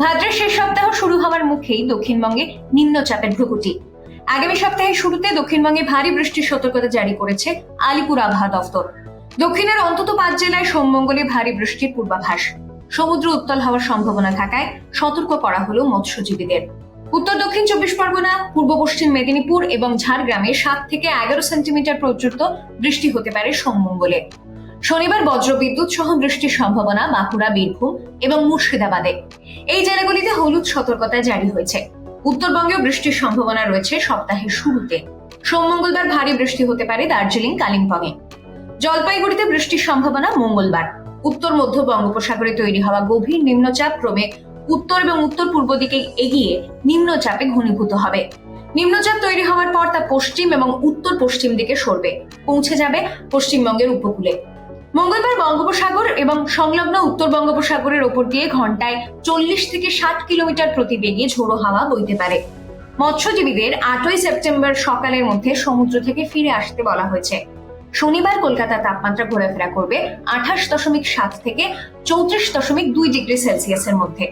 ভাদ্রের শেষ সপ্তাহ শুরু হওয়ার মুখেই দক্ষিণবঙ্গে নিম্নচাপের ভ্রুকুটি। আগামী সপ্তাহের শুরুতে দক্ষিণবঙ্গে ভারী বৃষ্টির সতর্কতা জারি করেছে আলিপুর আবহাওয়া দফতর দক্ষিণের অন্তত পাঁচ জেলায় সোমমঙ্গলে ভারী বৃষ্টির পূর্বাভাস। সমুদ্র উত্তাল হওয়ার সম্ভাবনা থাকায় সতর্ক করা হলো মৎস্যজীবীদের। উত্তর দক্ষিণ চব্বিশ পরগনা, পূর্ব পশ্চিম মেদিনীপুর এবং ঝাড়গ্রামে সাত থেকে এগারো সেন্টিমিটার পর্যন্ত বৃষ্টি হতে পারে সোমমঙ্গলে। শনিবার বজ্রবিদ্যুৎ সহ বৃষ্টির সম্ভাবনা বাঁকুড়া, বীরভূম এবং মুর্শিদাবাদে। এই জেলাগুলিতে হলুদ সতর্কতা জারি হয়েছে। উত্তরবঙ্গেও বৃষ্টির সম্ভাবনা রয়েছে সপ্তাহের শুরুতে। সোম মঙ্গলবার ভারী বৃষ্টি হতে পারে দার্জিলিং, কালিম্পংয়ে। জলপাইগুড়িতে বৃষ্টির সম্ভাবনা মঙ্গলবার। উত্তর মধ্য বঙ্গোপসাগরে তৈরি হওয়া গভীর নিম্নচাপ ক্রমে উত্তর এবং উত্তর পূর্ব দিকে এগিয়ে নিম্নচাপে ঘনীভূত হবে। নিম্নচাপ তৈরি হওয়ার পর তা পশ্চিম এবং উত্তর পশ্চিম দিকে সরবে। পৌঁছে যাবে পশ্চিমবঙ্গের উপকূলে। মঙ্গলবার বঙ্গোপসাগর এবং সংলগ্ন উত্তর বঙ্গোপসাগরের ওপর দিয়ে ঘন্টায় চল্লিশ থেকে ষাট কিলোমিটার প্রতি বেগে ঝোড়ো হাওয়া বইতে পারে। মৎস্যজীবীদের আটই সেপ্টেম্বর সকালের মধ্যে সমুদ্র থেকে ফিরে আসতে বলা হয়েছে। শনিবার কলকাতার তাপমাত্রা ঘোরাফেরা করবে আঠাশ দশমিক সাত থেকে চৌত্রিশ দশমিক দুই ডিগ্রি সেলসিয়াসের মধ্যে।